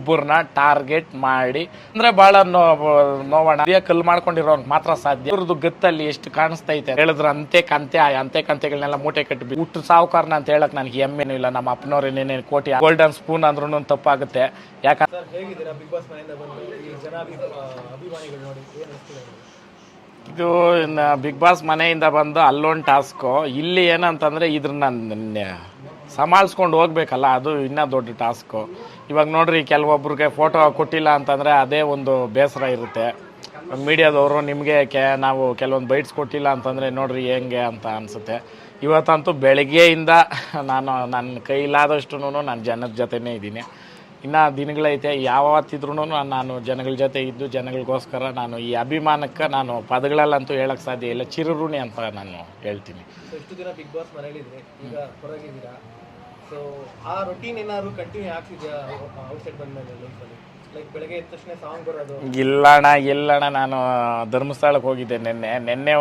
ಇಬ್ಬರನ್ನ ಟಾರ್ಗೆಟ್ ಮಾಡಿ. ಅಂದ್ರೆ ಬಹಳ ನೋವಣ. ಕಲ್ ಮಾಡ್ಕೊಂಡಿರೋ ಮಾಡ್ಕೊಂಡಿರೋನ್ ಮಾತ್ರ ಸಾಧ್ಯ. ಇವ್ರದ್ದು ಗತ್ತಲ್ಲಿ ಎಷ್ಟು ಕಾಣಿಸ್ತೈತೆ ಹೇಳಿದ್ರ ಅಂತೆ ಕಂತೆ ಅಂತೆ ಕಂತೆಗಳನ್ನೆಲ್ಲ ಮೂಟೆ ಕಟ್ಟಿ ಹುಟ್ಟು ಸಾವುಕಾರನ ಅಂತ ಹೇಳಕ್ ನನಗೆ ಹೆಮ್ಮೆನೂ ಇಲ್ಲ. ನಮ್ಮ ಅಪ್ಪನವ್ರು ಏನೇನು ಕೋಟಿ ಗೋಲ್ಡನ್ ಸ್ಪೂನ್ ಅಂದ್ರೂ ತಪ್ಪಾಗುತ್ತೆ. ಯಾಕಂದ್ರೆ? ಇದು ಬಿಗ್ ಬಾಸ್ ಮನೆಯಿಂದ ಬಂದು ಅಲ್ಲೊಂದು ಟಾಸ್ಕು. ಇಲ್ಲಿ ಏನಂತಂದ್ರೆ ಇದ್ರನ್ನ ಸಮಾಳಿಸ್ಕೊಂಡು ಹೋಗ್ಬೇಕಲ್ಲ, ಅದು ಇನ್ನೂ ದೊಡ್ಡ ಟಾಸ್ಕು. ಇವಾಗ ನೋಡ್ರಿ, ಕೆಲವೊಬ್ರಿಗೆ ಫೋಟೋ ಕೊಟ್ಟಿಲ್ಲ ಅಂತಂದರೆ ಅದೇ ಒಂದು ಬೇಸರ ಇರುತ್ತೆ. ಮೀಡಿಯಾದವರು ನಿಮಗೆ ಕೆ, ನಾವು ಕೆಲವೊಂದು ಬೈಟ್ಸ್ ಕೊಟ್ಟಿಲ್ಲ ಅಂತಂದರೆ ನೋಡ್ರಿ ಹೆಂಗೆ ಅಂತ ಅನಿಸುತ್ತೆ. ಇವತ್ತಂತೂ ಬೆಳಗ್ಗೆಯಿಂದ ನಾನು ನನ್ನ ಕೈಲಾದಷ್ಟು ನಾನು ಜನದ ಜೊತೆನೇ ಇದ್ದೀನಿ. ಇನ್ನು ದಿನಗಳೈತೆ ಯಾವತ್ತಿದ್ರೂ ನಾನು ಜನಗಳ ಜೊತೆ ಇದ್ದು, ಜನಗಳಿಗೋಸ್ಕರ ನಾನು ಈ ಅಭಿಮಾನಕ್ಕೆ ನಾನು ಪದಗಳಲ್ಲಂತೂ ಹೇಳಕ್ಕೆ ಸಾಧ್ಯ ಇಲ್ಲ. ಚಿರಋಣಿ ಅಂತ ನಾನು ಹೇಳ್ತೀನಿ. ಸೊ ಆ ರೊಟೀನ್ ಏನಾದ್ರು ಕಂಟಿನ್ಯೂ ಆಗ್ತಿದ್ಯಾ ಔಟ್ಸೈಡ್ ಬಂದ್ಮೇಲೆ ಲೈಫಲ್ಲಿ ಲೈಕ್ ಬೆಳಗ್ಗೆ ತಕ್ಷಣ ಇಲ್ಲಣ್ಣ ನಾನು ಧರ್ಮಸ್ಥಳಕ್ಕೆ ಹೋಗಿದ್ದೆ ನಿನ್ನೆ. ನಿನ್ನೆ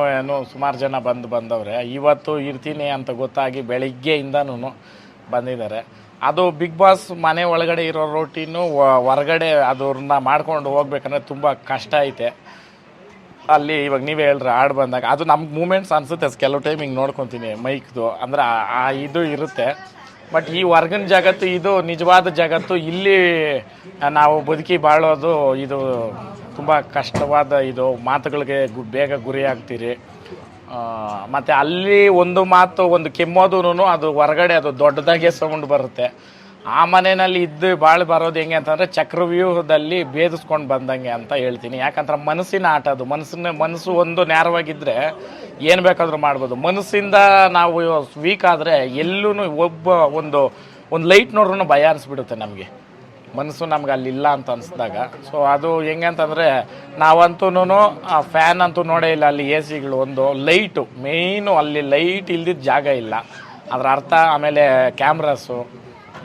ಸುಮಾರು ಜನ ಬಂದು ಬಂದವ್ರೆ. ಇವತ್ತು ಇರ್ತೀನಿ ಅಂತ ಗೊತ್ತಾಗಿ ಬೆಳಿಗ್ಗೆಯಿಂದನೂ ಬಂದಿದ್ದಾರೆ. ಅದು ಬಿಗ್ ಬಾಸ್ ಮನೆ ಒಳಗಡೆ ಇರೋ ರೊಟೀನು ಹೊರಗಡೆ ಅದನ್ನ ಮಾಡ್ಕೊಂಡು ಹೋಗ್ಬೇಕಂದ್ರೆ ತುಂಬ ಕಷ್ಟ ಐತೆ. ಅಲ್ಲಿ ಇವಾಗ ನೀವೇ ಹೇಳ್ರಿ, ಹಾಡು ಬಂದಾಗ. ಅದು ನಮ್ಗೆ ಮೂಮೆಂಟ್ಸ್ ಅನ್ಸುತ್ತೆ. ಕೆಲವು ಟೈಮ್ ಹಿಂಗೆ ನೋಡ್ಕೊತೀನಿ ಮೈಕ್ದು ಅಂದ್ರೆ ಆ ಇದು ಇರುತ್ತೆ. ಬಟ್ ಈ ಹೊರ್ಗಿನ ಜಗತ್ತು ಇದು ನಿಜವಾದ ಜಗತ್ತು. ಇಲ್ಲಿ ನಾವು ಬದುಕಿ ಬಾಳೋದು ಇದು ತುಂಬ ಕಷ್ಟವಾದ ಇದು. ಮಾತುಗಳಿಗೆ ಗು, ಬೇಗ ಗುರಿ ಆಗ್ತೀರಿ ಮತ್ತು ಅಲ್ಲಿ ಒಂದು ಮಾತು, ಒಂದು ಕೆಮ್ಮೋದು ಅದು ಹೊರಗಡೆ ಅದು ದೊಡ್ಡದಾಗೆ ಸೌಂಡ್ ಬರುತ್ತೆ. ಆ ಮನೆಯಲ್ಲಿ ಇದ್ದು ಬಾಳು ಬರೋದು ಹೆಂಗೆ ಅಂತಂದ್ರೆ ಚಕ್ರವ್ಯೂಹದಲ್ಲಿ ಭೇದಿಸ್ಕೊಂಡು ಬಂದಂಗೆ ಅಂತ ಹೇಳ್ತೀನಿ. ಯಾಕಂದ್ರೆ ಮನಸ್ಸಿನ ಆಟ ಅದು. ಮನಸ್ಸಿನ, ಮನಸ್ಸು ಒಂದು ನೇರವಾಗಿದ್ದರೆ ಏನು ಬೇಕಾದರೂ ಮಾಡ್ಬೋದು. ಮನಸ್ಸಿಂದ ನಾವು ವೀಕ್ ಆದರೆ ಎಲ್ಲೂ ಒಬ್ಬ ಒಂದು ಒಂದು ಲೈಟ್ ನೋಡ್ರೂ ಭಯ ಅನಿಸ್ಬಿಡುತ್ತೆ ನಮಗೆ. ಮನಸ್ಸು ನಮ್ಗೆ ಅಲ್ಲಿ ಇಲ್ಲ ಅಂತ ಅನಿಸ್ದಾಗ. ಸೊ ಅದು ಹೆಂಗೆ ಅಂತಂದರೆ ನಾವಂತೂ ಫ್ಯಾನ್ ಅಂತೂ ನೋಡೇ ಇಲ್ಲ ಅಲ್ಲಿ ಎ ಸಿಗಳು ಒಂದು ಲೈಟು ಮೇಯ್ನು ಅಲ್ಲಿ ಲೈಟ್ ಇಲ್ದಿದ್ದ ಜಾಗ ಇಲ್ಲ. ಅದರ ಅರ್ಥ ಆಮೇಲೆ ಕ್ಯಾಮ್ರಸ್ಸು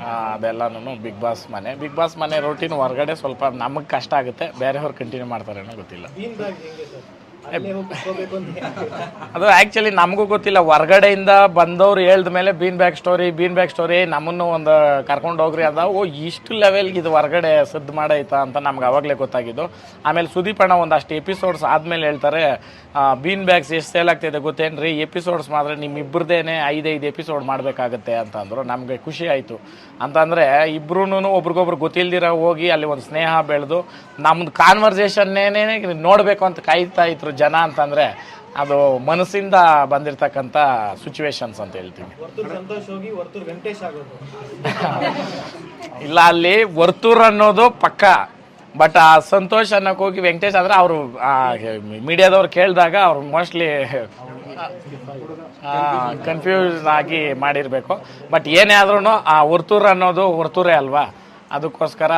ಅದೆಲ್ಲನೂ ಬಿಗ್ ಬಾಸ್ ಮನೆ. ಬಿಗ್ ಬಾಸ್ ಮನೆ ರೂಟೀನ್ ಹೊರಗಡೆ ಸ್ವಲ್ಪ ನಮಗೆ ಕಷ್ಟ ಆಗುತ್ತೆ. ಬೇರೆಯವ್ರು ಕಂಟಿನ್ಯೂ ಮಾಡ್ತಾರೇನೋ ಗೊತ್ತಿಲ್ಲ. ಅದು ಆ್ಯಕ್ಚುಲಿ ನಮಗೂ ಗೊತ್ತಿಲ್ಲ. ಹೊರಗಡೆಯಿಂದ ಬಂದವ್ರು ಹೇಳ್ದ ಮೇಲೆ bean bag story bean bag story ನಮ್ಮನ್ನು ಒಂದು ಕರ್ಕೊಂಡು ಹೋಗ್ರಿ ಅದ. ಓ, ಇಷ್ಟು ಲೆವೆಲ್ಗೆ ಇದು ಹೊರಗಡೆ ಸದ್ದು ಮಾಡೈತಾ ಅಂತ ನಮ್ಗೆ ಅವಾಗಲೇ ಗೊತ್ತಾಗಿದ್ದು. ಆಮೇಲೆ ಸುದೀಪ್ ಒಂದಷ್ಟು ಎಪಿಸೋಡ್ಸ್ ಆದಮೇಲೆ ಹೇಳ್ತಾರೆ ಬೀನ್ ಬ್ಯಾಗ್ಸ್ ಎಷ್ಟು ಸೇಲ್ ಆಗ್ತಿದೆ ಗೊತ್ತೇನ್ರಿ? ಎಪಿಸೋಡ್ಸ್ ಮಾತ್ರ ನಿಮ್ಮಿಬ್ಬರದೇನೆ ಐದೈದು ಎಪಿಸೋಡ್ ಮಾಡಬೇಕಾಗತ್ತೆ ಅಂತ ಅಂದರು. ನಮಗೆ ಖುಷಿ ಆಯಿತು. ಅಂತಂದರೆ ಇಬ್ರು ಒಬ್ರಿಗೊಬ್ರು ಗೊತ್ತಿಲ್ದಿರ ಹೋಗಿ ಅಲ್ಲಿ ಒಂದು ಸ್ನೇಹ ಬೆಳೆದು ನಮ್ದು ಕಾನ್ವರ್ಸೇಷನ್ನೇನೇ ನೋಡಬೇಕು ಅಂತ ಕಾಯ್ತಾ ಇದ್ರು ಜನ ಅಂತಂದರೆ ಅದು ಮನಸ್ಸಿಂದ ಬಂದಿರತಕ್ಕಂಥ ಸಿಚುವೇಶನ್ಸ್ ಅಂತ ಹೇಳ್ತೀವಿ. ಇಲ್ಲ ಅಲ್ಲಿ ವರ್ತೂರ್ ಅನ್ನೋದು ಪಕ್ಕ. ಬಟ್ ಆ ಸಂತೋಷ್ ಅನ್ನೋಕೆ ಹೋಗಿ ವೆಂಕಟೇಶ್ ಆದರೆ ಅವರು ಮೀಡಿಯಾದವ್ರು ಕೇಳಿದಾಗ ಅವ್ರು ಮೋಸ್ಟ್ಲಿ ಕನ್ಫ್ಯೂಸ್ ಆಗಿ ಮಾಡಿರಬೇಕು. ಬಟ್ ಏನೇ ಆದ್ರೂ ಆ ವರ್ತೂರ್ ಅನ್ನೋದು ವರ್ತೂರೇ ಅಲ್ವಾ? ಅದಕ್ಕೋಸ್ಕರ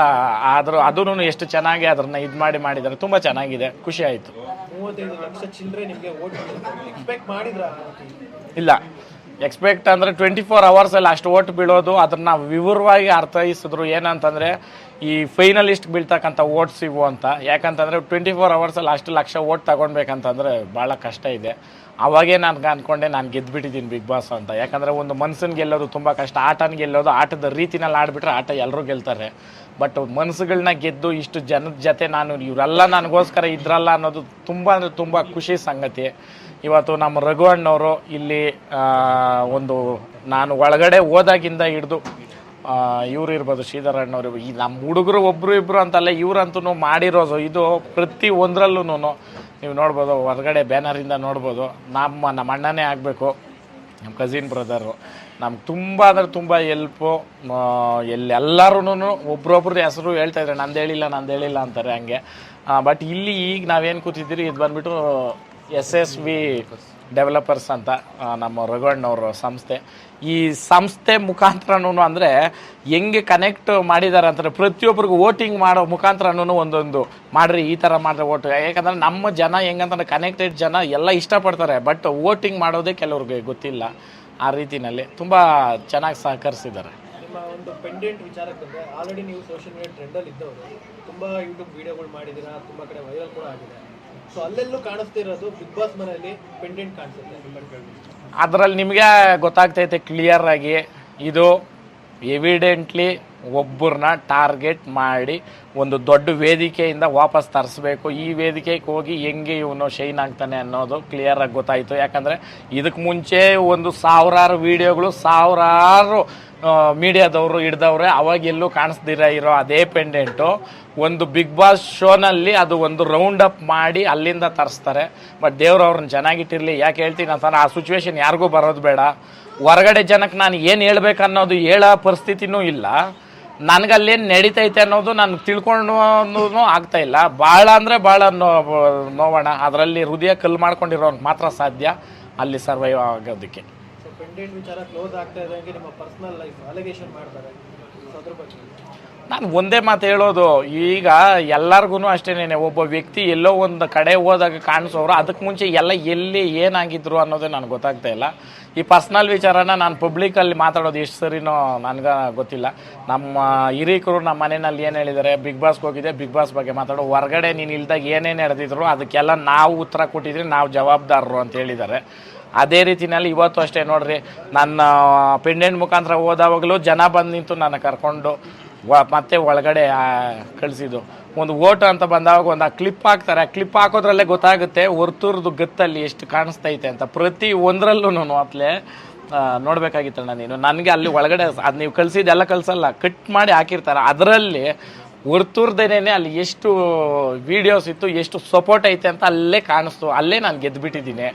ಆದರೂ ಅದೂ ಎಷ್ಟು ಚೆನ್ನಾಗಿ ಅದನ್ನ ಇದು ಮಾಡಿ ಮಾಡಿದ್ದಾರೆ ತುಂಬ ಚೆನ್ನಾಗಿದೆ ಖುಷಿ ಆಯಿತು. ಓಟ್ ಇಲ್ಲ. ಎಕ್ಸ್ಪೆಕ್ಟ್ ಅಂದರೆ ಟ್ವೆಂಟಿ ಫೋರ್ ಅವರ್ಸಲ್ಲಿ ಅಷ್ಟು ಓಟ್ ಬೀಳೋದು ಅದನ್ನ ವಿವರವಾಗಿ ಅರ್ಥೈಸಿದ್ರು ಏನಂತಂದರೆ ಈ ಫೈನಲಿಸ್ಟ್ ಬೀಳ್ತಕ್ಕಂಥ ಓಟ್ಸ್ ಇವು ಅಂತ. ಯಾಕಂತಂದರೆ ಟ್ವೆಂಟಿ ಫೋರ್ ಅವರ್ಸಲ್ಲಿ ಅಷ್ಟು ಲಕ್ಷ ಓಟ್ ತಗೊಳ್ಬೇಕಂತಂದರೆ ಭಾಳ ಕಷ್ಟ ಇದೆ. ಅವಾಗೇ ನಾನು ಅಂದ್ಕೊಂಡೆ ನಾನು ಗೆದ್ದುಬಿಟ್ಟಿದ್ದೀನಿ ಬಿಗ್ ಬಾಸ್ ಅಂತ. ಯಾಕಂದರೆ ಒಂದು ಮನ್ಸನ್ನು ಗೆಲ್ಲೋದು ತುಂಬ ಕಷ್ಟ, ಆಟನ ಗೆಲ್ಲೋದು ಆಟದ ರೀತಿನಲ್ಲಿ ಆಡಿಬಿಟ್ರೆ ಆಟ ಎಲ್ಲರೂ ಗೆಲ್ತಾರೆ. ಬಟ್ ಮನಸ್ಸುಗಳನ್ನ ಗೆದ್ದು ಇಷ್ಟು ಜನದ ಜೊತೆ ನಾನು, ಇವರೆಲ್ಲ ನನಗೋಸ್ಕರ ಇದ್ರಲ್ಲ ಅನ್ನೋದು ತುಂಬ ಅಂದರೆ ತುಂಬ ಖುಷಿ ಸಂಗತಿ. ಇವತ್ತು ನಮ್ಮ ರಘು ಅಣ್ಣವರು ಇಲ್ಲಿ ಒಂದು ನಾನು ಒಳಗಡೆ ಹೋದಾಗಿಂದ ಹಿಡಿದು ಇವರು ಇರ್ಬೋದು, ಶ್ರೀಧರ್ ಅಣ್ಣವ್ರು ಈ ನಮ್ಮ ಹುಡುಗರು ಒಬ್ಬರು ಇಬ್ಬರು ಅಂತಲ್ಲ ಇವರಂತೂ ಮಾಡಿರೋದು, ಇದು ಪ್ರತಿ ಒಂದರಲ್ಲೂ ನೀವು ನೋಡ್ಬೋದು, ಹೊರಗಡೆ ಬ್ಯಾನರಿಂದ ನೋಡ್ಬೋದು. ನಮ್ಮ ನಮ್ಮ ಅಣ್ಣನೇ ಆಗಬೇಕು, ನಮ್ಮ ಕಸಿನ್ ಬ್ರದರು ನಮ್ಗೆ ತುಂಬ ಅಂದರೆ ತುಂಬ ಎಲ್ಪು ಎಲ್ಲಿ ಎಲ್ಲರೂ ಒಬ್ರೊಬ್ರದ್ದು ಹೆಸರು ಹೇಳ್ತಾ ಇದ್ದಾರೆ. ನಂದು ಹೇಳಿಲ್ಲ ನಂದು ಹೇಳಿಲ್ಲ ಅಂತಾರೆ ಹಂಗೆ. ಬಟ್ ಇಲ್ಲಿ ಈಗ ನಾವೇನು ಕೂತಿದ್ದೀರಿ, ಇದು ಬಂದುಬಿಟ್ಟು ಎಸ್ ಎಸ್ ವಿ ಡೆವಲಪರ್ಸ್ ಅಂತ ನಮ್ಮ ರಘುವಣ್ಣವ್ರ ಸಂಸ್ಥೆ. ಈ ಸಂಸ್ಥೆ ಮುಖಾಂತರನೂ ಅಂದರೆ ಹೆಂಗೆ ಕನೆಕ್ಟ್ ಮಾಡಿದ್ದಾರೆ ಅಂತಂದರೆ ಪ್ರತಿಯೊಬ್ಬರಿಗೂ ವೋಟಿಂಗ್ ಮಾಡೋ ಮುಖಾಂತರನೂ ಒಂದೊಂದು ಮಾಡಿರಿ, ಈ ಥರ ಮಾಡಿದ್ರೆ ಓಟ್ ಯಾಕಂದ್ರೆ ನಮ್ಮ ಜನ ಹೆಂಗಂತಂದ್ರೆ ಕನೆಕ್ಟೆಡ್ ಜನ ಎಲ್ಲ ಇಷ್ಟಪಡ್ತಾರೆ ಬಟ್ ವೋಟಿಂಗ್ ಮಾಡೋದೇ ಕೆಲವ್ರಿಗೆ ಗೊತ್ತಿಲ್ಲ ಆ ರೀತಿಯಲ್ಲಿ ತುಂಬ ಚೆನ್ನಾಗಿ ಸಹಕರಿಸಿದ್ದಾರೆ. ಒಂದು ಪೆಂಡೆಂಟ್ ವಿಚಾರಕ್ಕೆ ನೀವು ಸೋಷಿಯಲ್ ಮೀಡಿಯಾ ಟ್ರೆಂಡಲ್ಲಿ ಇದ್ದವರು, ತುಂಬ ಯೂಟ್ಯೂಬ್ ವಿಡಿಯೋಗಳು ಮಾಡಿದ್ದೀರಾ, ತುಂಬ ಕಡೆ ವೈರಲ್ ಕೂಡ ಆಗಿದೆ. ಸೊ ಅಲ್ಲೆಲ್ಲೂ ಕಾಣಿಸ್ತಿರೋದು ಬಿಗ್ ಬಾಸ್ ಮನೆಯಲ್ಲಿ ಪೆಂಡೆಂಟ್ ಕಾಣಿಸುತ್ತೆ ಅದರಲ್ಲಿ ನಿಮಗೆ ಗೊತ್ತಾಗ್ತೈತೆ ಕ್ಲಿಯರ್ ಆಗಿ ಇದು ಎವಿಡೆಂಟ್ಲಿ ಒಬ್ಬರನ್ನ ಟಾರ್ಗೆಟ್ ಮಾಡಿ ಒಂದು ದೊಡ್ಡ ವೇದಿಕೆಯಿಂದ ವಾಪಸ್ ತರಿಸ್ಬೇಕು. ಈ ವೇದಿಕೆಗೆ ಹೋಗಿ ಹೆಂಗೆ ಇವನು ಶೈನ್ ಆಗ್ತಾನೆ ಅನ್ನೋದು ಕ್ಲಿಯರಾಗಿ ಗೊತ್ತಾಯಿತು. ಯಾಕಂದರೆ ಇದಕ್ಕೆ ಮುಂಚೆ ಒಂದು ಸಾವಿರಾರು ವೀಡಿಯೋಗಳು ಸಾವಿರಾರು ಮೀಡಿಯಾದವರು ಹಿಡ್ದವ್ರೆ ಅವಾಗ ಎಲ್ಲೂ ಕಾಣಿಸ್ದಿರ ಇರೋ ಅದೇ ಪೆಂಡೆಂಟು ಒಂದು ಬಿಗ್ ಬಾಸ್ ಶೋನಲ್ಲಿ ಅದು ಒಂದು ರೌಂಡ್ ಅಪ್ ಮಾಡಿ ಅಲ್ಲಿಂದ ತರಿಸ್ತಾರೆ. ಬಟ್ ದೇವ್ರು ಅವ್ರನ್ನ ಚೆನ್ನಾಗಿಟ್ಟಿರಲಿ ಯಾಕೆ ಹೇಳ್ತೀನಿ ಅಂತಾನೆ ಆ ಸಿಚುವೇಶನ್ ಯಾರಿಗೂ ಬರೋದು ಬೇಡ. ಹೊರಗಡೆ ಜನಕ್ಕೆ ನಾನು ಏನು ಹೇಳ್ಬೇಕು ಅನ್ನೋದು ಹೇಳೋ ಪರಿಸ್ಥಿತಿನೂ ಇಲ್ಲ. ನನಗಲ್ಲೇನು ನಡೀತೈತೆ ಅನ್ನೋದು ನಾನು ತಿಳ್ಕೊಂಡು ಆಗ್ತಾ ಇಲ್ಲ. ಭಾಳ ಅಂದರೆ ಭಾಳ ನೋ, ನೋವಣ. ಅದರಲ್ಲಿ ಹೃದಯ ಕಲ್ಲು ಮಾಡ್ಕೊಂಡಿರೋನ್ ಮಾತ್ರ ಸಾಧ್ಯ. ಅಲ್ಲಿ ಸರ್ವೈವ್ ಆಗೋದಕ್ಕೆ. ವಿಚಾರ ಕ್ಲೋಸ್ ಆಗ್ತಾ ಇದ್ದಂಗೆ ನಿಮ್ಮ ಪರ್ಸನಲ್ ಲೈಫ್ ಅಲಿಗೇಷನ್ ಮಾಡ್ತಾರೆ. ಅದ್ರ ಬಗ್ಗೆ. ನಾನು ಒಂದೇ ಮಾತು ಹೇಳೋದು, ಈಗ ಎಲ್ಲರಿಗೂ ಅಷ್ಟೇನೆ ಒಬ್ಬ ವ್ಯಕ್ತಿ ಎಲ್ಲೋ ಒಂದು ಕಡೆ ಹೋದಾಗ ಕಾಣಿಸೋರು ಅದಕ್ಕೆ ಮುಂಚೆ ಎಲ್ಲ ಎಲ್ಲಿ ಏನಾಗಿದ್ರು ಅನ್ನೋದೇ ನನಗೆ ಗೊತ್ತಾಗ್ತಾ ಇಲ್ಲ. ಈ ಪರ್ಸ್ನಲ್ ವಿಚಾರನ ನಾನು ಪಬ್ಲಿಕಲ್ಲಿ ಮಾತಾಡೋದು ಎಷ್ಟು ಸರಿನೋ ನನಗೆ ಗೊತ್ತಿಲ್ಲ. ನಮ್ಮ ಹಿರೀಕರು ನಮ್ಮ ಮನೆಯಲ್ಲಿ ಏನು ಹೇಳಿದ್ದಾರೆ ಬಿಗ್ ಬಾಸ್ಗೆ ಹೋಗಿದ್ದೆ ಬಿಗ್ ಬಾಸ್ ಬಗ್ಗೆ ಮಾತಾಡೋ, ಹೊರಗಡೆ ನೀನು ಇಲ್ದಾಗ ಏನೇನು ನಡೆದಿದ್ರು ಅದಕ್ಕೆಲ್ಲ ನಾವು ಉತ್ತರ ಕೊಟ್ಟಿದ್ರೆ ನಾವು ಜವಾಬ್ದಾರರು ಅಂತ ಹೇಳಿದ್ದಾರೆ ಅದೇ ರೀತಿನಲ್ಲಿ ಇವತ್ತು ಅಷ್ಟೇ ನೋಡ್ರಿ, ನನ್ನ ಪೆಂಡೆಂಟ್ ಮುಖಾಂತರ ಹೋದಾವಾಗಲೂ ಜನ ಬಂದು ನಿಂತು ನಾನು ಕರ್ಕೊಂಡು ಮತ್ತೆ ಒಳಗಡೆ ಕಳಿಸಿದ್ದು. ಒಂದು ಓಟ್ ಅಂತ ಬಂದಾಗ ಒಂದು ಆ ಕ್ಲಿಪ್ ಹಾಕ್ತಾರೆ. ಆ ಕ್ಲಿಪ್ ಹಾಕೋದ್ರಲ್ಲೇ ಗೊತ್ತಾಗುತ್ತೆ ಹೊರ್ತೂರ್ದು ಗತ್ತಲ್ಲಿ ಎಷ್ಟು ಕಾಣಿಸ್ತೈತೆ ಅಂತ. ಪ್ರತಿ ಒಂದರಲ್ಲೂ ಅತ್ಲೆ ನಾನು ನೀನು. ನನಗೆ ಅಲ್ಲಿ ಒಳಗಡೆ ಅದು ನೀವು ಕಳಿಸಿದ್ದೆಲ್ಲ ಕಳಿಸಲ್ಲ. ಕಟ್ ಮಾಡಿ ಹಾಕಿರ್ತಾರೆ. ಅದರಲ್ಲಿ ಹೊರ್ತೂರ್ದೇನೆ ಅಲ್ಲಿ ಎಷ್ಟು ವಿಡಿಯೋಸ್ ಇತ್ತು, ಎಷ್ಟು ಸಪೋರ್ಟ್ ಐತೆ ಅಂತ ಅಲ್ಲೇ ಕಾಣಿಸ್ತು. ಅಲ್ಲೇ ನಾನು ಗೆದ್ದುಬಿಟ್ಟಿದ್ದೀನಿ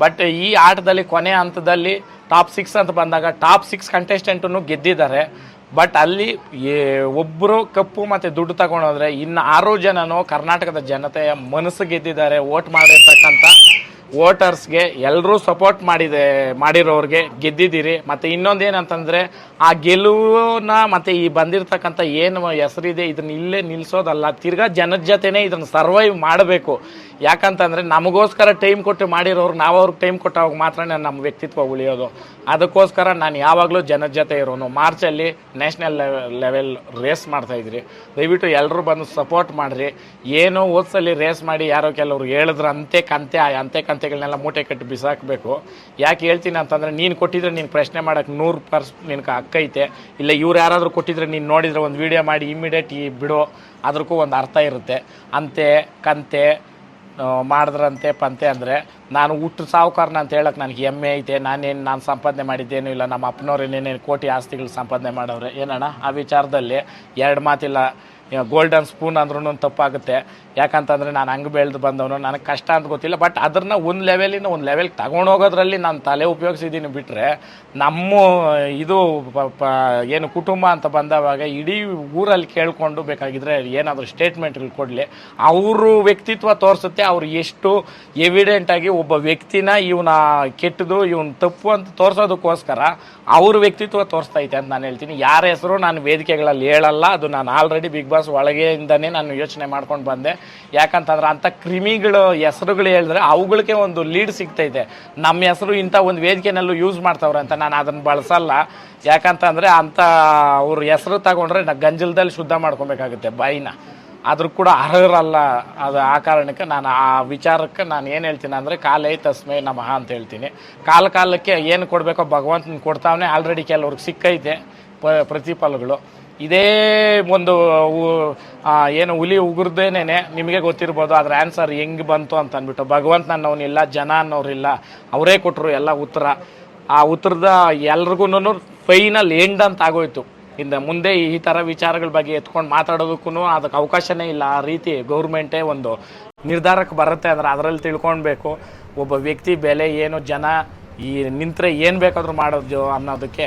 ಬಟ್ ಈ ಆಟದಲ್ಲಿ ಕೊನೆ ಹಂತದಲ್ಲಿ ಟಾಪ್ ಸಿಕ್ಸ್ ಅಂತ ಬಂದಾಗ ಟಾಪ್ ಸಿಕ್ಸ್ ಕಂಟೆಸ್ಟೆಂಟನ್ನು ಗೆದ್ದಿದ್ದಾರೆ. ಬಟ್ ಅಲ್ಲಿ ಒಬ್ಬರು ಕಪ್ಪು ಮತ್ತು ದುಡ್ಡು ತಗೊಂಡೋದ್ರೆ ಇನ್ನು ಆರು ಜನನು ಕರ್ನಾಟಕದ ಜನತೆಯ ಮನಸ್ಸು ಗೆದ್ದಿದ್ದಾರೆ. ವೋಟ್ ಮಾಡಿರ್ತಕ್ಕಂಥ ವೋಟರ್ಸ್ಗೆ ಎಲ್ಲರೂ ಸಪೋರ್ಟ್ ಮಾಡಿದೆ, ಮಾಡಿರೋರಿಗೆ ಗೆದ್ದಿದ್ದೀರಿ. ಮತ್ತು ಇನ್ನೊಂದು ಏನಂತಂದರೆ ಆ ಗೆಲುವನ್ನ ಮತ್ತು ಈ ಬಂದಿರತಕ್ಕಂಥ ಏನು ಹೆಸರಿದೆ, ಇದನ್ನ ಇಲ್ಲೇ ನಿಲ್ಲಿಸೋದಲ್ಲ ತಿರ್ಗಾ ಜನದ ಜೊತೆನೇ ಇದನ್ನು ಸರ್ವೈವ್ ಮಾಡಬೇಕು. ಯಾಕಂತಂದರೆ ನಮಗೋಸ್ಕರ ಟೈಮ್ ಕೊಟ್ಟು ಮಾಡಿರೋರು ನಾವು ಅವ್ರಿಗೆ ಟೈಮ್ ಕೊಟ್ಟಾಗ ಮಾತ್ರ ನಮ್ಮ ವ್ಯಕ್ತಿತ್ವ ಉಳಿಯೋದು. ಅದಕ್ಕೋಸ್ಕರ ನಾನು ಯಾವಾಗಲೂ ಜನದ ಜೊತೆ ಇರೋನು. ಮಾರ್ಚಲ್ಲಿ ನ್ಯಾಷನಲ್ ಲೆವೆಲ್ ರೇಸ್ ಮಾಡ್ತಾಯಿದ್ರಿ ದಯವಿಟ್ಟು ಎಲ್ಲರೂ ಬಂದು ಸಪೋರ್ಟ್ ಮಾಡಿರಿ. ಏನೋ ಓದ್ಸಲ್ಲಿ ರೇಸ್ ಮಾಡಿ ಯಾರೋ ಕೆಲವರು ಹೇಳಿದ್ರು ಅಂತೆ ಕಂತೆ ಆ ಅಂತೆ ಕಂತೆಗಳನ್ನೆಲ್ಲ ಮೂಟೆ ಕಟ್ಟಿ ಬಿಸಾಕಬೇಕು. ಯಾಕೆ ಹೇಳ್ತೀನಿ ಅಂತಂದರೆ ನೀನು ಕೊಟ್ಟಿದ್ರೆ ನೀನು ಪ್ರಶ್ನೆ ಮಾಡೋಕ್ಕೆ ನೂರು ಪರ್ಸ್ ನಿನ್ಗೆ ಅಕ್ಕೈತೆ ಇಲ್ಲ ಇವ್ರು ಯಾರಾದರೂ ಕೊಟ್ಟಿದ್ರೆ ನೀನು ನೋಡಿದ್ರೆ ಒಂದು ವಿಡಿಯೋ ಮಾಡಿ ಇಮಿಡಿಯೇಟ್ ಈ ಬಿಡು. ಅದಕ್ಕೂ ಒಂದು ಅರ್ಥ ಇರುತ್ತೆ. ಅಂತೆ, ಕಂತೆ ಮಾಡಿದ್ರಂತೆ ಪಂತೆ ಅಂದರೆ, ನಾನು ಹುಟ್ಟು ಸಾಹುಕಾರನ ಅಂತ ಹೇಳಕ್ಕೆ ನನಗೆ ಹೆಮ್ಮೆ ಐತೆ. ನಾನೇನು, ನಾನು ಸಂಪಾದನೆ ಮಾಡಿದ್ದೇನು ಇಲ್ಲ. ನಮ್ಮ ಅಪ್ಪನವ್ರು ಏನೇನು ಕೋಟಿ ಆಸ್ತಿಗಳು ಸಂಪಾದನೆ ಮಾಡೋರು ಏನಣ್ಣ, ಆ ವಿಚಾರದಲ್ಲಿ ಎರಡು ಮಾತಿಲ್ಲ. ಗೋಲ್ಡನ್ ಸ್ಪೂನ್ ಅಂದ್ರೂ ತಪ್ಪಾಗುತ್ತೆ. ಯಾಕಂತಂದರೆ ನಾನು ಹಂಗೆ ಬೆಳೆದು ಬಂದವನು, ನನಗೆ ಕಷ್ಟ ಅಂತ ಗೊತ್ತಿಲ್ಲ. ಬಟ್ ಅದನ್ನು ಒಂದು ಲೆವೆಲಿಂದ ಒಂದು ಲೆವೆಲ್ಗೆ ತಗೊಂಡೋಗೋದ್ರಲ್ಲಿ ನಾನು ತಲೆ ಉಪಯೋಗಿಸಿದ್ದೀನಿ ಬಿಟ್ಟರೆ ನಮ್ಮ ಇದು ಏನು ಕುಟುಂಬ ಅಂತ ಬಂದವಾಗ ಇಡೀ ಊರಲ್ಲಿ ಕೇಳಿಕೊಂಡು ಬೇಕಾಗಿದ್ದರೆ ಏನಾದರೂ ಸ್ಟೇಟ್ಮೆಂಟ್ಗಳು ಕೊಡಲಿ. ಅವರು ವ್ಯಕ್ತಿತ್ವ ತೋರಿಸುತ್ತೆ, ಅವ್ರು ಎಷ್ಟು ಎವಿಡೆಂಟಾಗಿ ಒಬ್ಬ ವ್ಯಕ್ತಿನ ಇವನ ಕೆಟ್ಟದು, ಇವನ್ ತಪ್ಪು ಅಂತ ತೋರಿಸೋದಕ್ಕೋಸ್ಕರ ಅವ್ರ ವ್ಯಕ್ತಿತ್ವ ತೋರಿಸ್ತೈತೆ ಅಂತ ನಾನು ಹೇಳ್ತೀನಿ. ಯಾರ ಹೆಸರು ನಾನು ವೇದಿಕೆಗಳಲ್ಲಿ ಹೇಳಲ್ಲ, ಅದು ನಾನು ಆಲ್ರೆಡಿ ಬಿಗ್ ಬಾಸ್ ಒಳಗೆಯಿಂದನೇ ನಾನು ಯೋಚನೆ ಮಾಡ್ಕೊಂಡು ಬಂದೆ. ಯಾಕಂತಂದ್ರೆ ಅಂಥ ಕ್ರಿಮಿಗಳು ಹೆಸರುಗಳು ಹೇಳಿದ್ರೆ ಅವುಗಳಿಗೆ ಒಂದು ಲೀಡ್ ಸಿಗ್ತೈತೆ. ನಮ್ಮ ಹೆಸರು ಇಂಥ ಒಂದು ವೇದಿಕೆನಲ್ಲೂ ಯೂಸ್ ಮಾಡ್ತಾವ್ರೆ ಅಂತ ನಾನು ಅದನ್ನು ಬಳಸಲ್ಲ. ಯಾಕಂತಂದರೆ ಅಂಥ ಅವ್ರ ಹೆಸರು ತಗೊಂಡ್ರೆ ನಾ ಗಂಜಲದಲ್ಲಿ ಶುದ್ಧ ಮಾಡ್ಕೊಬೇಕಾಗುತ್ತೆ ಬಾಯಿನ ಆದರೂ ಕೂಡ ಅರ್ಹರಲ್ಲ ಅದು ಆ ಕಾರಣಕ್ಕೆ ನಾನು ಆ ವಿಚಾರಕ್ಕೆ ನಾನು ಏನು ಹೇಳ್ತೀನಿ ಅಂದರೆ ಕಾಲೇ ತಸ್ಮೈ ನಮಃ ಅಂತ ಹೇಳ್ತೀನಿ. ಕಾಲ ಕಾಲಕ್ಕೆ ಏನು ಕೊಡಬೇಕೋ ಭಗವಂತನ ಕೊಡ್ತಾವನೆ. ಆಲ್ರೆಡಿ ಕೆಲವ್ರಿಗೆ ಸಿಕ್ಕೈತೆ ಪ್ರತಿಫಲಗಳು. ಇದೇ ಒಂದು ಏನು ಹುಲಿ ಉಗುರ್ದೇನೆ ನಿಮಗೆ ಗೊತ್ತಿರ್ಬೋದು ಅದ್ರ ಆನ್ಸರ್ ಹೆಂಗೆ ಬಂತು ಅಂತ ಅಂದ್ಬಿಟ್ಟು ಭಗವಂತ ನನ್ನವನಿಲ್ಲ ಜನ ಅನ್ನೋರಿಲ್ಲ ಅವರೇ ಕೊಟ್ಟರು ಎಲ್ಲ ಉತ್ತರ. ಆ ಉತ್ತರದ ಎಲ್ರಿಗೂ ಫೈನಲ್ ಎಂಡ್ ಅಂತ ಆಗೋಯ್ತು. ಇಂದ ಮುಂದೆ ಈ ಥರ ವಿಚಾರಗಳ ಬಗ್ಗೆ ಎತ್ಕೊಂಡು ಮಾತಾಡೋದಕ್ಕೂ ಅದಕ್ಕೆ ಅವಕಾಶನೇ ಇಲ್ಲ. ಆ ರೀತಿ ಗೌರ್ಮೆಂಟೇ ಒಂದು ನಿರ್ಧಾರಕ್ಕೆ ಬರುತ್ತೆ ಅಂದ್ರೆ ಅದರಲ್ಲಿ ತಿಳ್ಕೊಳ್ಬೇಕು ಒಬ್ಬ ವ್ಯಕ್ತಿ ಬೆಲೆ ಏನು, ಜನ ಈ ನಿಂತರೆ ಏನು ಬೇಕಾದರೂ ಮಾಡೋದು ಅನ್ನೋದಕ್ಕೆ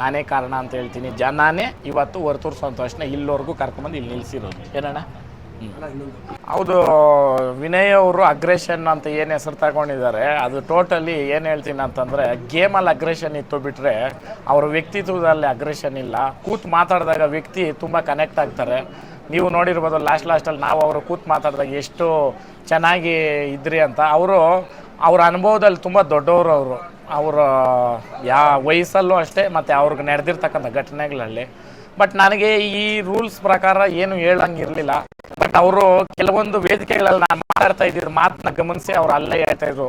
ನಾನೇ ಕಾರಣ ಅಂತ ಹೇಳ್ತೀನಿ. ಜನಾನೇ ಇವತ್ತು ಹೊರತೂರು ಸಂತೋಷನ ಇಲ್ಲಿವರೆಗೂ ಕರ್ಕೊಂಬಂದು ಇಲ್ಲಿ ನಿಲ್ಲಿಸಿರೋದು. ಏನಣ್ಣ? ಹೌದು, ವಿನಯ್ ಅವರು ಅಗ್ರೆಷನ್ ಅಂತ ಏನು ಹೆಸರು ತಗೊಂಡಿದ್ದಾರೆ, ಅದು ಟೋಟಲಿ ಏನು ಹೇಳ್ತೀನಿ ಅಂತಂದರೆ, ಗೇಮಲ್ಲಿ ಅಗ್ರೆಷನ್ ಇತ್ತು ಬಿಟ್ಟರೆ ಅವ್ರ ವ್ಯಕ್ತಿತ್ವದಲ್ಲಿ ಅಗ್ರೆಷನ್ ಇಲ್ಲ. ಕೂತು ಮಾತಾಡಿದಾಗ ವ್ಯಕ್ತಿ ತುಂಬ ಕನೆಕ್ಟ್ ಆಗ್ತಾರೆ. ನೀವು ನೋಡಿರ್ಬೋದು ಲಾಸ್ಟ್ ಲಾಸ್ಟಲ್ಲಿ ನಾವು ಅವರು ಕೂತು ಮಾತಾಡಿದಾಗ ಎಷ್ಟು ಚೆನ್ನಾಗಿ ಇದ್ರಿ ಅಂತ. ಅವರು ಅವ್ರ ಅನುಭವದಲ್ಲಿ ತುಂಬ ದೊಡ್ಡವರು ಅವರು. ಅವರ, ಯಾ ವಯಸ್ಸಲ್ಲೂ ಅಷ್ಟೇ, ಮತ್ತು ಅವ್ರಿಗೆ ನಡೆದಿರ್ತಕ್ಕಂಥ ಘಟನೆಗಳಲ್ಲಿ. ಬಟ್ ನನಗೆ ಈ ರೂಲ್ಸ್ ಪ್ರಕಾರ ಏನು ಹೇಳಂಗಿರಲಿಲ್ಲ. ಬಟ್ ಅವರು ಕೆಲವೊಂದು ವೇದಿಕೆಗಳಲ್ಲಿ ನಾನು ಮಾತಾಡ್ತಾ ಇದ್ದಿದ್ದು ಮಾತನ್ನ ಗಮನಿಸಿ ಅವ್ರು ಅಲ್ಲೇ ಹೇಳ್ತಾ ಇದ್ರು.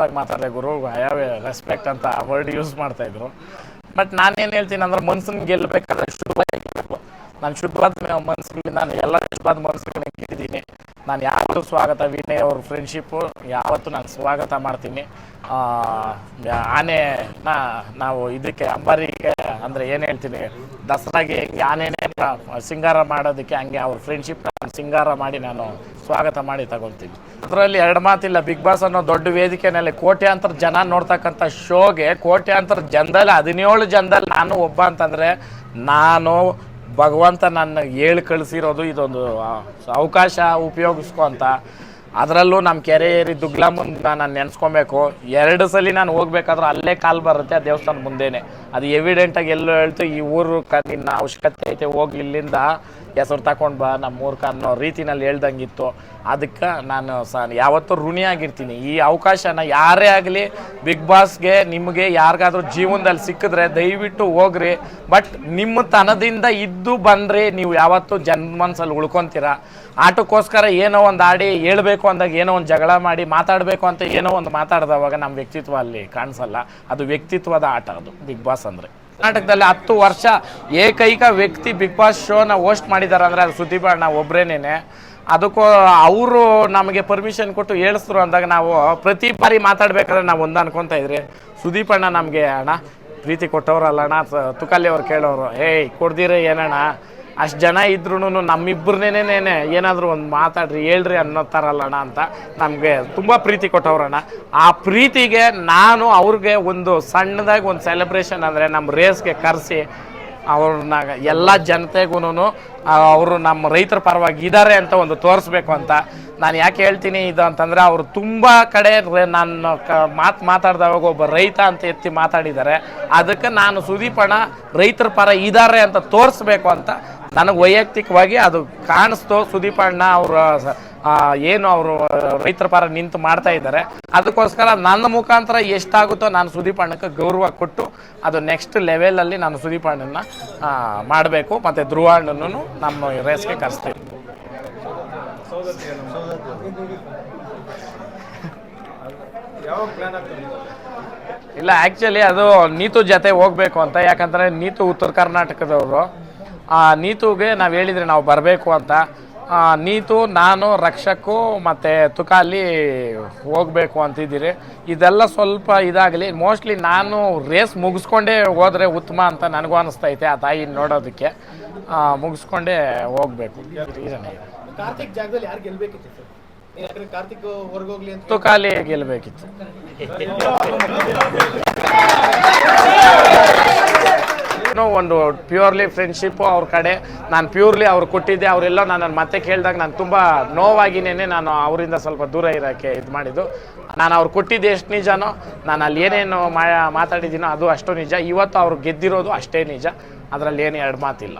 ಆಗಿ ಮಾತಾಡಿದೆ ಗುರು ಯಾವ ರೆಸ್ಪೆಕ್ಟ್ ಅಂತ ವರ್ಡ್ ಯೂಸ್ ಮಾಡ್ತಾ ಇದ್ರು. ಬಟ್ ನಾನೇನು ಹೇಳ್ತೀನಿ ಅಂದ್ರೆ ಮನ್ಸನ್ ಗೆಲ್ಲಬೇಕಾದ್ರೆ ಶುಭ ನಾನು ಶುದ್ಧವಾದ ಮನಸ್ಸುಗಳಿಗೆ ನಾನು ಎಲ್ಲ ಶುದ್ಧವಾದ ಮನಸ್ಸುಗಳನ್ನ ಕೇಳಿದ್ದೀನಿ ನಾನು ಯಾವತ್ತೂ ಸ್ವಾಗತ ವಿನಯ್ ಅವ್ರ ಫ್ರೆಂಡ್ಶಿಪ್ಪು ಯಾವತ್ತು ನಾನು ಸ್ವಾಗತ ಮಾಡ್ತೀನಿ. ಆನೆ ನಾವು ಇದಕ್ಕೆ ಅಂಬಾರಿಗೆ ಅಂದರೆ ಏನು ಹೇಳ್ತೀನಿ, ದಸರಾಗೆ ಹೆಂಗೆ ಆನೆನೇ ಸಿಂಗಾರ ಮಾಡೋದಕ್ಕೆ ಹಂಗೆ ಅವ್ರ ಫ್ರೆಂಡ್ಶಿಪ್ ಸಿಂಗಾರ ಮಾಡಿ ನಾನು ಸ್ವಾಗತ ಮಾಡಿ ತಗೊಳ್ತೀನಿ. ಅದರಲ್ಲಿ ಎರಡು ಮಾತಿಲ್ಲ ಬಿಗ್ ಬಾಸ್ ಅನ್ನೋ ದೊಡ್ಡ ವೇದಿಕೆನಲ್ಲಿ ಕೋಟ್ಯಾಂತರ ಜನ ನೋಡ್ತಕ್ಕಂಥ ಶೋಗೆ ಕೋಟ್ಯಾಂತರ ಜನದಲ್ಲಿ ಹದಿನೇಳು ಜನದಲ್ಲಿ ನಾನು ಒಬ್ಬ ಅಂತಂದರೆ, ನಾನು ಭಗವಂತ ನನ್ನ ಹೇಳಿ ಕಳಿಸಿರೋದು ಇದೊಂದು ಅವಕಾಶ ಉಪಯೋಗಿಸ್ಕೊಂತ ಅದರಲ್ಲೂ ನಮ್ಮ ಕೆರೆ ಏರಿ ಮುಂದೆ ನಾನು ನೆನೆಸ್ಕೊಬೇಕು. ಎರಡು ಸಲ ನಾನು ಹೋಗ್ಬೇಕಾದ್ರೆ ಅಲ್ಲೇ ಕಾಲು ಬರುತ್ತೆ, ಆ ದೇವಸ್ಥಾನ ಮುಂದೆನೆ. ಅದು ಎವಿಡೆಂಟಾಗಿ ಎಲ್ಲೋ ಹೇಳ್ತು, ಈ ಊರು ಕ ನಿನ್ನ ಅವಶ್ಯಕತೆ ಐತೆ, ಹೋಗಿ ಇಲ್ಲಿಂದ ಹೆಸರು ತಗೊಂಡು ಬಾ ನಮ್ಮ ಮೂರ್ಖ ಅನ್ನೋ ರೀತಿನಲ್ಲಿ ಹೇಳ್ದಂಗಿತ್ತು. ಅದಕ್ಕೆ ನಾನು ಸ, ಯಾವತ್ತೂ ಋಣಿಯಾಗಿರ್ತೀನಿ. ಈ ಅವಕಾಶನ ಯಾರೇ ಆಗಲಿ ಬಿಗ್ ಬಾಸ್ಗೆ ನಿಮಗೆ ಯಾರಿಗಾದ್ರೂ ಜೀವನದಲ್ಲಿ ಸಿಕ್ಕಿದ್ರೆ ದಯವಿಟ್ಟು ಹೋಗ್ರಿ. ಬಟ್ ನಿಮ್ಮ ತನದಿಂದ ಇದ್ದು ಬಂದರೆ ನೀವು ಯಾವತ್ತೂ ಮನಸ್ಸಲ್ಲಿ ಉಳ್ಕೊತೀರ. ಆಟಕ್ಕೋಸ್ಕರ ಏನೋ ಒಂದು ಆಡಿ ಹೇಳಬೇಕು ಅಂದಾಗ ಏನೋ ಒಂದು ಜಗಳ ಮಾಡಿ ಮಾತಾಡಬೇಕು ಅಂತ ಏನೋ ಒಂದು ಮಾತಾಡ್ದವಾಗ ನಮ್ಮ ವ್ಯಕ್ತಿತ್ವ ಅಲ್ಲಿ ಕಾಣಿಸಲ್ಲ. ಅದು ವ್ಯಕ್ತಿತ್ವದ ಆಟ ಅದು. ಬಿಗ್ ಬಾಸ್ ಅಂದರೆ. ಕರ್ನಾಟಕದಲ್ಲಿ ಹತ್ತು ವರ್ಷ ಏಕೈಕ ವ್ಯಕ್ತಿ ಬಿಗ್ ಬಾಸ್ ಶೋನ ಹೋಸ್ಟ್ ಮಾಡಿದ್ದಾರೆ ಅಂದರೆ ಅದು ಸುದೀಪ ಅಣ್ಣ ಒಬ್ಬರೇನೇನೆ ಅದಕ್ಕೂ ಅವರು ನಮಗೆ ಪರ್ಮಿಷನ್ ಕೊಟ್ಟು ಹೇಳಿಸ್ರು ಅಂದಾಗ ನಾವು ಪ್ರತಿ ಬಾರಿ ಮಾತಾಡ್ಬೇಕಾದ್ರೆ ನಾವು ಒಂದು ಅನ್ಕೊತಾ ಇದ್ರಿ. ಸುದೀಪ್ ಅಣ್ಣ ನಮಗೆ, ಅಣ್ಣ, ಪ್ರೀತಿ ಕೊಟ್ಟವ್ರಲ್ಲ ಅಣ್ಣ ತುಕಾಲಿ ಅವ್ರು ಕೇಳೋರು. ಏಯ್, ಕೊಡ್ದಿರ ಏನಣ್ಣ? ಅಷ್ಟು ಜನ ಇದ್ರೂ ನಮ್ಮಿಬ್ಬರನ್ನೇನೇನೆ ಏನಾದರೂ ಒಂದು ಮಾತಾಡ್ರಿ, ಹೇಳ್ರಿ ಅನ್ನೋ ಥರಲ್ಲಣ್ಣ ಅಂತ ನಮಗೆ ತುಂಬ ಪ್ರೀತಿ ಕೊಟ್ಟವ್ರಣ್ಣ ಆ ಪ್ರೀತಿಗೆ ನಾನು ಅವ್ರಿಗೆ ಒಂದು ಸಣ್ಣದಾಗಿ ಒಂದು ಸೆಲೆಬ್ರೇಷನ್ ಅಂದರೆ ನಮ್ಮ ರೇಸ್ಗೆ ಕರೆಸಿ ಅವ್ರನ್ನ ಎಲ್ಲ ಜನತೆಗೂ ಅವರು ನಮ್ಮ ರೈತರ ಪರವಾಗಿ ಇದ್ದಾರೆ ಅಂತ ಒಂದು ತೋರಿಸ್ಬೇಕು ಅಂತ. ನಾನು ಯಾಕೆ ಹೇಳ್ತೀನಿ ಇದು ಅಂತಂದರೆ ಅವರು ತುಂಬ ಕಡೆ ನಾನು ಕ, ಮಾತು ಮಾತಾಡಿದಾಗ ಒಬ್ಬ ರೈತ ಅಂತ ಎತ್ತಿ ಮಾತಾಡಿದ್ದಾರೆ ಅದಕ್ಕೆ ನಾನು ಸುದೀಪಣ್ಣ ರೈತರ ಪರ ಇದ್ದಾರೆ ಅಂತ ತೋರಿಸ್ಬೇಕು ಅಂತ ನನಗೆ ವೈಯಕ್ತಿಕವಾಗಿ ಅದು ಕಾಣಿಸ್ತು. ಸುದೀಪಣ್ಣ ಅವರ ಏನು ಅವರು, ರೈತರ ಪರ ನಿಂತು ಮಾಡ್ತಾ ಇದ್ದಾರೆ. ಅದಕ್ಕೋಸ್ಕರ ನನ್ನ ಮುಖಾಂತರ ಎಷ್ಟಾಗುತ್ತೋ ನಾನು ಸುದೀಪ್ ಅಣ್ಣಕ್ಕೆ ಗೌರವ ಕೊಟ್ಟು ಅದು ನೆಕ್ಸ್ಟ್ ಲೆವೆಲಲ್ಲಿ ನಾನು ಸುದೀಪ್ ಅಣ್ಣನ ಮಾಡಬೇಕು. ಮತ್ತು ಧ್ರುವ ಅಣ್ಣನೂ ನಮ್ಮ ರೇಸ್ಗೆ ಕರೆಸ್ತೀವಿ ಇಲ್ಲ ಆ್ಯಕ್ಚುಲಿ ಅದು ನೀತು ಜೊತೆ ಹೋಗ್ಬೇಕು ಅಂತ. ಯಾಕಂದರೆ ನೀತು ಉತ್ತರ ಕರ್ನಾಟಕದವರು. ಆ ನೀತುಗೆ ನಾವು ಹೇಳಿದರೆ ನಾವು ಬರಬೇಕು ಅಂತ. ಆ, ನೀತು ನಾನು ರಕ್ಷಕು ಮತ್ತು ತುಕಾಲಿ ಹೋಗಬೇಕು ಅಂತಿದ್ದೀರಿ. ಇದೆಲ್ಲ ಸ್ವಲ್ಪ ಇದಾಗಲಿ. ಮೋಸ್ಟ್ಲಿ ನಾನು ರೇಸ್ ಮುಗಿಸ್ಕೊಂಡೇ ಹೋದರೆ ಉತ್ತಮ ಅಂತ ನನಗೂ ಅನಿಸ್ತೈತೆ ಆ ತಾಯಿ ನೋಡೋದಕ್ಕೆ. ಮುಗಿಸ್ಕೊಂಡೇ ಹೋಗಬೇಕು. ತುಕಾಲಿ ಇದೆ ಕಾರ್ತಿಕ್ ಜಾಗದಲ್ಲಿ ಯಾರು ಗೆಲ್ಬೇಕಿತ್ತು ಸರ್ ಯಾಕಂದ್ರೆ ಕಾರ್ತಿಕ್ ಹೊರಗೋಗ್ಲಿ ಅಂತ ತುಕಾಲಿ ಗೆಲ್ಲಬೇಕಿತ್ತು ಏನೋ ಒಂದು ಪ್ಯೂರ್ಲಿ ಫ್ರೆಂಡ್ಶಿಪ್ಪು ಅವ್ರ ಕಡೆ. ನಾನು ಪ್ಯೂರ್ಲಿ ಅವ್ರು ಕೊಟ್ಟಿದ್ದೆ, ಅವರೆಲ್ಲ ನನ್ನ ಮತ್ತೆ ಕೇಳಿದಾಗ ನಾನು ತುಂಬ ನೋವಾಗಿನೇ ನಾನು ಅವರಿಂದ ಸ್ವಲ್ಪ ದೂರ ಇರೋಕ್ಕೆ ಇದು ಮಾಡಿದ್ದು. ನಾನು ಅವ್ರು ಕೊಟ್ಟಿದ್ದು ಎಷ್ಟು ನಿಜನೋ, ನಾನು ಅಲ್ಲಿ ಏನೇನು ಮಾ ಮಾತಾಡಿದ್ದೀನೋ ಅದು ಅಷ್ಟು ನಿಜ. ಇವತ್ತು ಅವ್ರು ಗೆದ್ದಿರೋದು ಅಷ್ಟೇ ನಿಜ. ಅದರಲ್ಲಿ ಏನು ಎರಡು ಮಾತಿಲ್ಲ.